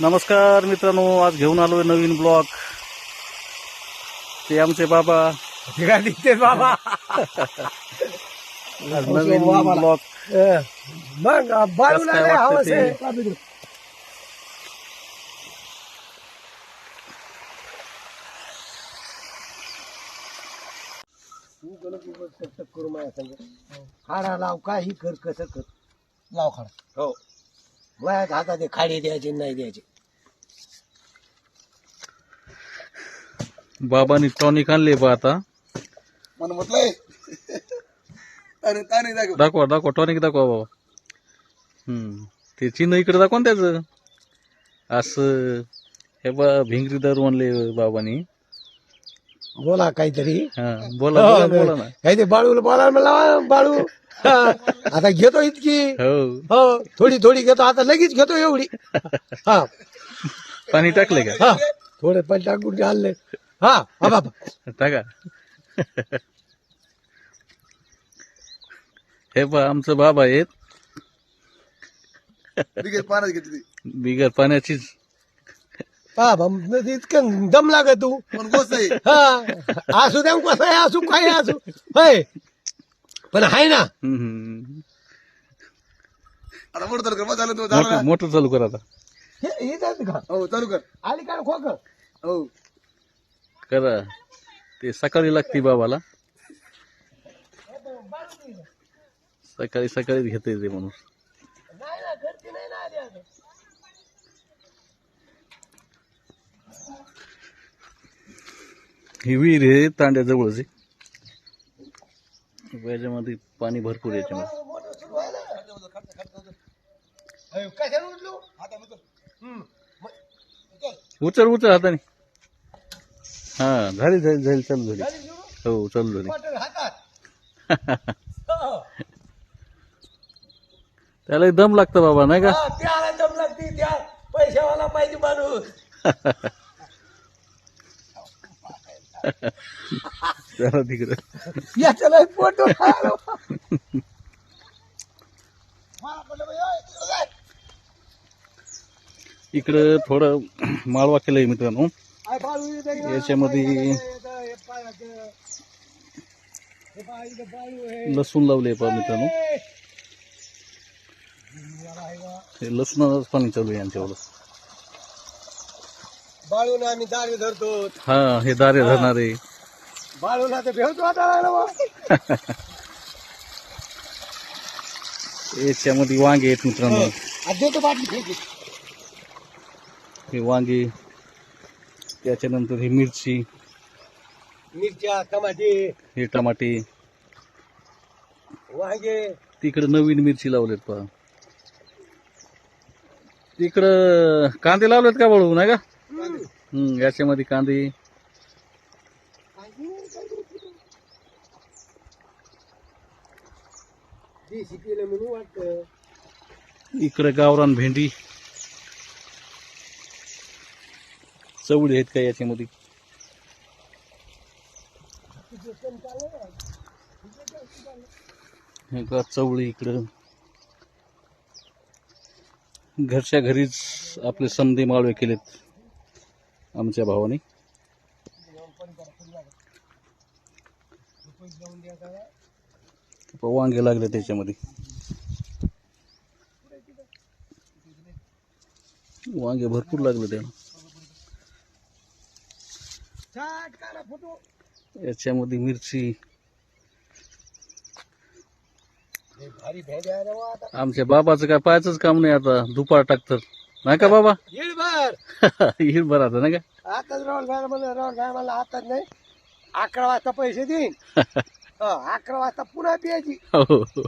नमस्कार मित्रांनो आज घेऊन आलोय नवीन ब्लॉग. ते आमचे बाबा. दिसते बाबा. आज नवीन ब्लॉग. मग बाळूला काय वाटतं ते? तू गणक उगाच करू माझ्या संग. हाडा लाव काही कर कसं कर. लाव खाडा हो. माझ्या हातात आहे, खाडी द्यायचे नाही द्यायचे. बाबांनी टॉनिक आणले बा आता. मला म्हटलंय. अरे ताने दाखव. दाखवा दाखवा टॉनिक दाखवा बाबा. हम्म ते चिन्ह इकडे दाखवा ना त्याचं. असं हे बा भिंगरी दारू आणले बाबांनी. बोला काहीतरी. हा बोला बोला बोला ना. काही ते बाळूला बोला मला बाळू. हा, आता घेतो इतकी. हो. हो थोडी थोडी घेतो. आता लगेच घेतो एवढी. हा. पाणी टाकले का? हा थोडे पण टाकून आणले. हा हा बाबा. टाका. हे बा आमचं बाबा आहेत. बिगेत पाण्यात घेतली. बिगर पाण्याचीच. बाबा म्हणजे इतकं दम लागत तू. पण गोष्ट आहे? हा. असू द्या कसं आहे? असू काय असू? होय. पण आहे ना. हम्म, हम्म. आता मोठं चालू कर मग झालं तू झालं मोटर ना? मोटर चालू कर आता. हे हे जात का? हो चालू कर. आली का खोक? हो. करा. ते सकाळी लागते बाबाला. सकाळी सकाळीच घेता येते म्हणून नाही ना घरची नाही ना आली अजून. ही विहीर आहे तांड्याजवळच आहे याच्यामध्ये पाणी भरपूर याच्यामध्ये उचलू. उचल हाताने हा झाली झाली झाली चालू झाली? हो चालू झाली. त्याला दम लागतं बाबा नाही का त्याला दम लागते त्या पैशावाला पाहिजे माणूस त्याला तिकडं. याच्याला फोटो इकडं थोडं माळवा केलंय मित्रांनो. याच्यामध्ये लसूण लावले पा मित्रांनो. हे लसूणाच पाणी चालू आहे यांच्यावर. बाळून आम्ही दारे धरतो. हा हे दारे धरणारे. भेवतो आता लागला बा. याच्यामध्ये वांगे आहेत मित्रांनो. आज देतो बाटली. हे वांगे त्याच्यानंतर ही मिरची मिरच्या टमाटे. हे टमाटे. वांगे. तिकडे नवीन मिरची लावलेत पहा. तिकडं कांदे लावलेत का बळू? नाही का? हम्म याच्यामध्ये कांदे. इकडे गावरान भेंडी. चवळी आहेत का याच्यामध्ये? का चवळी इकडं. घरच्या घरीच आपले संधी माळवे केलेत. आमच्या भावाने. वांगे लागले त्याच्यामध्ये. वांगे भरपूर लागले त्याला. याच्यामध्ये मिरची. आमच्या बाबाचं काय पाहायचंच काम नाही आता. दुपार टाकतात. नाही का बाबा? येईल बरं आता नाही का? आताच राहुल भाई म्हणलं राहुल भाई मला आताच नाही. अकरा वाजता पैसे देईन. हा, अकरा वाजता पुन्हा प्यायची. हो, हो. हो.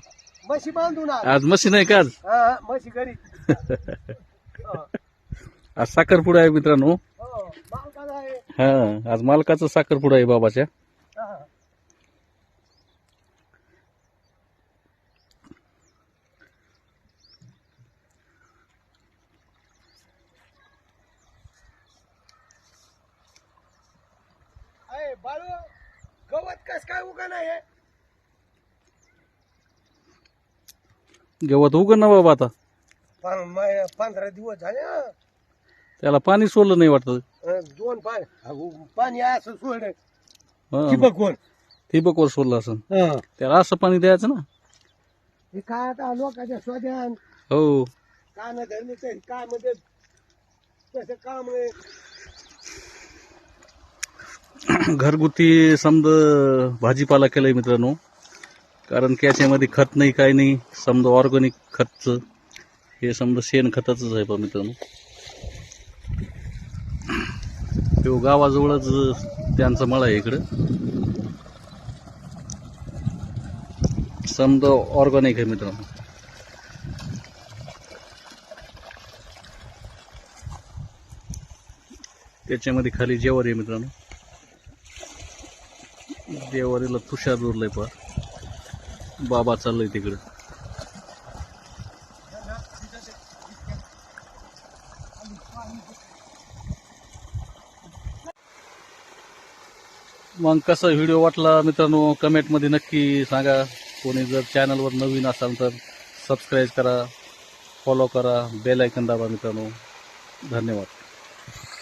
म्हशी बांधून आण. आज मशीन आहे का आज? हा म्हशी घरी. हा, आज साखरपुडा आहे मित्रांनो. हो, आहे. हा आज मालकाचं साखरपुडा आहे बाबाच्या हा. अय, बाळू गवत काय उगा नाही? गवत उगन ना बाबा आता. पंधरा दिवस झाले त्याला पाणी सोडलं नाही वाटत. दोन पाणी पाणी असं सोड हं. ठिबकवर ठिबकवर सोडलं असं. त्याला असं पाणी द्यायचं ना. हे काय आता लोकांच्या स्वाध्यान हो. कान धरले तर काय म्हणजे तसं काम आहे घरगुती समजा भाजीपाला केलाय मित्रांनो. कारण की याच्यामध्ये खत नाही काय नाही. समजा ऑर्गॅनिक खतचं. हे समजा शेण आहे बा मित्रांनो. तो गावाजवळच त्यांचा मळा आहे इकडं. समजा ऑर्गॅनिक आहे मित्रांनो. त्याच्यामध्ये खाली जेवर आहे मित्रांनो. देवारीला तुषार जोडलंय पा बाबा चाललंय तिकडं. मग कसा व्हिडिओ वाटला मित्रांनो? कमेंटमध्ये नक्की सांगा. कोणी जर चॅनलवर नवीन असाल तर सबस्क्राईब करा फॉलो करा बेल ऐकन दाबा मित्रांनो. धन्यवाद.